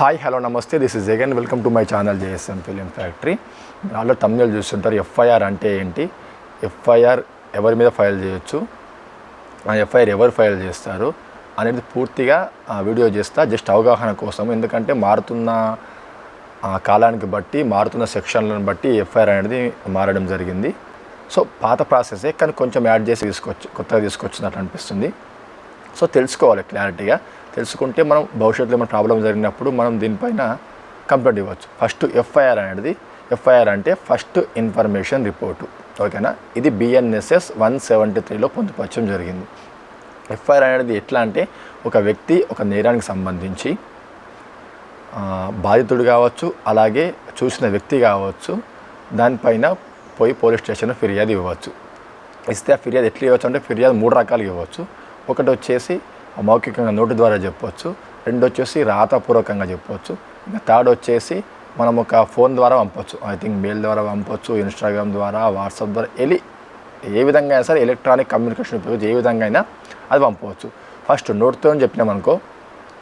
Hi hello నమస్తే. This is Jagan welcome to my channel JSM film factory వాళ్ళు తమిళ చూస్తుంటారు. ఎఫ్ఐఆర్ అంటే ఏంటి? ఎఫ్ఐఆర్ ఎవరి మీద ఫైల్ చేయొచ్చు? ఆ ఎఫ్ఐఆర్ ఎవరు ఫైల్ చేస్తారు? అనేది పూర్తిగా వీడియో చేస్తా. జస్ట్ అవగాహన కోసం. ఎందుకంటే మారుతున్న కాలానికి బట్టి మారుతున్న సెక్షన్లను బట్టి ఎఫ్ఐఆర్ అనేది మారడం జరిగింది. సో పాత ప్రాసెసే కానీ కొంచెం యాడ్ చేసి తీసుకొచ్చి కొత్తగా తీసుకొచ్చినట్టు అనిపిస్తుంది. సో తెలుసుకోవాలి క్లారిటీగా. తెలుసుకుంటే మనం భవిష్యత్తులో ఏమైనా ప్రాబ్లం జరిగినప్పుడు మనం దీనిపైన కంప్లైంట్ ఇవ్వచ్చు. ఫస్ట్ ఎఫ్ఐఆర్ అనేది ఎఫ్ఐఆర్ అంటే ఫస్ట్ ఇన్ఫర్మేషన్ రిపోర్టు ఓకేనా ఇది బిఎన్ఎస్ఎస్ వన్ సెవెంటీ త్రీలో పొందుపరచడం జరిగింది. ఎఫ్ఐఆర్ అనేది ఎట్లా అంటే ఒక వ్యక్తి ఒక నేరానికి సంబంధించి బాధితుడు కావచ్చు అలాగే చూసిన వ్యక్తి కావచ్చు దానిపైన పోయి పోలీస్ స్టేషన్లో ఫిర్యాదు ఇవ్వచ్చు. ఇస్తే ఆ ఫిర్యాదు ఎట్లా ఇవ్వచ్చు అంటే ఫిర్యాదు మూడు రకాలు ఇవ్వచ్చు. ఒకటి వచ్చేసి మౌఖికంగా నోటి ద్వారా చెప్పవచ్చు రెండు వచ్చేసి రాతపూర్వకంగా చెప్పవచ్చు ఇంకా థర్డ్ వచ్చేసి మనం ఒక ఫోన్ ద్వారా పంపొచ్చు. ఐ థింక్ మెయిల్ ద్వారా పంపొచ్చు ఇన్స్టాగ్రామ్ ద్వారా వాట్సాప్ ద్వారా ఎలి ఏ విధంగా అయినా సరే ఎలక్ట్రానిక్ కమ్యూనికేషన్ ఉపయోగించి ఏ విధంగా అయినా అది పంపవచ్చు ఫస్ట్ నోటితో చెప్పినామనుకో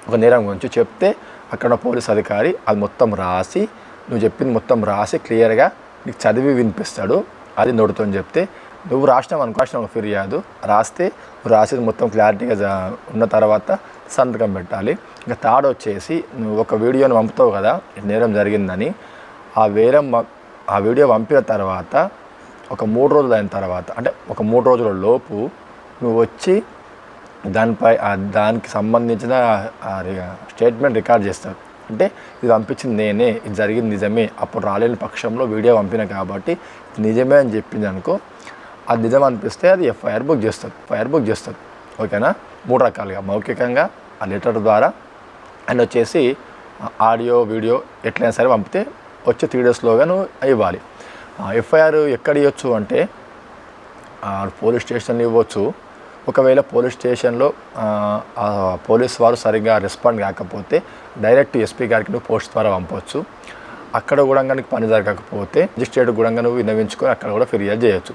ఒక నేరం గురించి చెప్తే అక్కడ పోలీస్ అధికారి అది మొత్తం రాసి నువ్వు చెప్పింది మొత్తం రాసి క్లియర్గా నీకు చదివి వినిపిస్తాడు. అది నోటితో చెప్తే నువ్వు రాసినావు అనుకో రాసిన ఒక ఫిర్యాదు. రాస్తే నువ్వు రాసేది మొత్తం క్లారిటీగా ఉన్న తర్వాత సంతకం పెట్టాలి. ఇంకా థర్డ్ వచ్చేసి నువ్వు ఒక వీడియోని పంపుతావు కదా నేరం జరిగిందని. ఆ వేరం ఆ వీడియో పంపిన తర్వాత ఒక మూడు రోజులు అయిన తర్వాత అంటే ఒక మూడు రోజుల లోపు నువ్వు వచ్చి దానిపై దానికి సంబంధించిన స్టేట్మెంట్ రికార్డ్ చేస్తారు అంటే ఇది పంపించింది నేనే ఇది జరిగింది నిజమే. అప్పుడు రాలేని పక్షంలో వీడియో పంపిన కాబట్టి ఇది నిజమే అని చెప్పింది అనుకో అది నిజం అనిపిస్తే అది ఎఫ్ఐఆర్ బుక్ చేస్తుంది. ఎఫ్ఐఆర్ బుక్ చేస్తుంది. ఓకేనా? మూడు రకాలుగా మౌఖికంగా ఆ లెటర్ ద్వారా అండ్ వచ్చేసి ఆడియో వీడియో ఎట్లయినా సరే పంపితే వచ్చే త్రీ డేస్లోగా నువ్వు ఇవ్వాలి. ఎఫ్ఐఆర్ ఎక్కడ ఇవ్వచ్చు అంటే పోలీస్ స్టేషన్లో ఇవ్వచ్చు. ఒకవేళ పోలీస్ స్టేషన్లో పోలీస్ వారు సరిగ్గా రెస్పాండ్ కాకపోతే డైరెక్ట్ ఎస్పీ గారికి నువ్వు పోస్ట్ ద్వారా పంపవచ్చు అక్కడ కూడా నీకు పని జరగకపోతే రిజిస్ట్రేట్ కూడా నువ్వు విన్నవించుకొని అక్కడ కూడా ఫిర్యాదు చేయొచ్చు.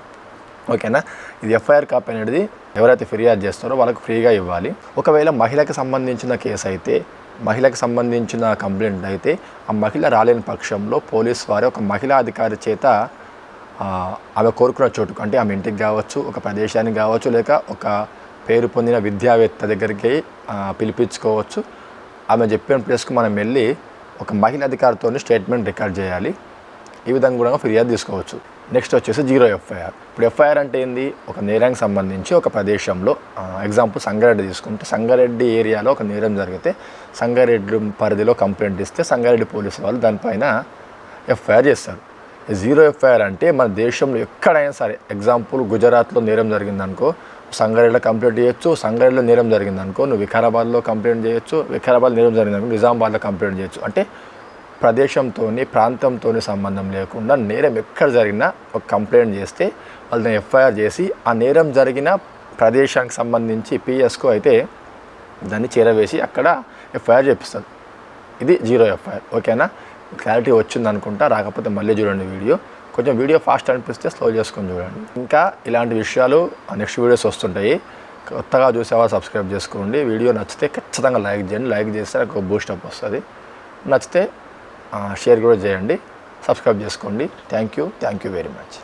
ఓకేనా? ఇది ఎఫ్ఐఆర్ కాపీ అనేది ఎవరైతే ఫిర్యాదు చేస్తారో వాళ్ళకు ఫ్రీగా ఇవ్వాలి. ఒకవేళ మహిళకి సంబంధించిన కేసు అయితే మహిళకి సంబంధించిన కంప్లైంట్ అయితే ఆ మహిళ రాలేని పక్షంలో పోలీస్ వారు ఒక మహిళా అధికారి చేత ఆమె కోరుకున్న చోటుకు అంటే ఆమె ఇంటికి కావచ్చు ఒక ప్రదేశానికి కావచ్చు లేక ఒక పేరు పొందిన విద్యావేత్త దగ్గరికి పిలిపించుకోవచ్చు. ఆమె చెప్పిన ప్లేస్కు మనం వెళ్ళి ఒక మహిళ అధికారితో స్టేట్మెంట్ రికార్డ్ చేయాలి. ఈ విధంగా కూడా ఫిర్యాదు తీసుకోవచ్చు. నెక్స్ట్ వచ్చేసి జీరో ఎఫ్ఐఆర్. ఇప్పుడు ఎఫ్ఐఆర్ అంటే ఏంది? ఒక నేరానికి సంబంధించి ఒక ప్రదేశంలో ఎగ్జాంపుల్ సంగారెడ్డి తీసుకుంటే సంగారెడ్డి ఏరియాలో ఒక నేరం జరిగితే సంగారెడ్డి పరిధిలో కంప్లైంట్ ఇస్తే సంగారెడ్డి పోలీసు వాళ్ళు దానిపైన ఎఫ్ఐఆర్ చేస్తారు. జీరో ఎఫ్ఐఆర్ అంటే మన దేశంలో ఎక్కడైనా సరే ఎగ్జాంపుల్ గుజరాత్లో నేరం జరిగిందనుకో సంగారెడ్డిలో కంప్లైంట్ చేయొచ్చు సంగారెడ్డిలో నేరం జరిగిందనుకో నువ్వు వికారాబాద్లో కంప్లైంట్ చేయొచ్చు వికారాబాద్ నేరం జరిగిందనుకో నిజామాబాద్లో కంప్లైంట్ చేయొచ్చు. అంటే ప్రదేశంతో ప్రాంతంతో సంబంధం లేకుండా నేరం ఎక్కడ జరిగినా ఒక కంప్లైంట్ చేస్తే వాళ్ళని ఎఫ్ఐఆర్ చేసి ఆ నేరం జరిగిన ప్రదేశానికి సంబంధించి పిఎస్కు అయితే దాన్ని చేరవేసి అక్కడ ఎఫ్ఐఆర్ చేపిస్తుంది ఇది జీరో ఎఫ్ఐఆర్. ఓకేనా? క్లారిటీ వచ్చింది అనుకుంటా. రాకపోతే మళ్ళీ చూడండి వీడియో. కొంచెం వీడియో ఫాస్ట్ అనిపిస్తే స్లో చేసుకొని చూడండి. ఇంకా ఇలాంటి విషయాలు నెక్స్ట్ వీడియోస్ వస్తుంటాయి. కొత్తగా చూసేవా సబ్స్క్రైబ్ చేసుకోండి. వీడియో నచ్చితే ఖచ్చితంగా లైక్ చేయండి. లైక్ చేస్తే నాకు బూస్టప్ వస్తుంది. నచ్చితే షేర్ కూడా చేయండి. సబ్స్క్రైబ్ చేసుకోండి. Thank you thank you very much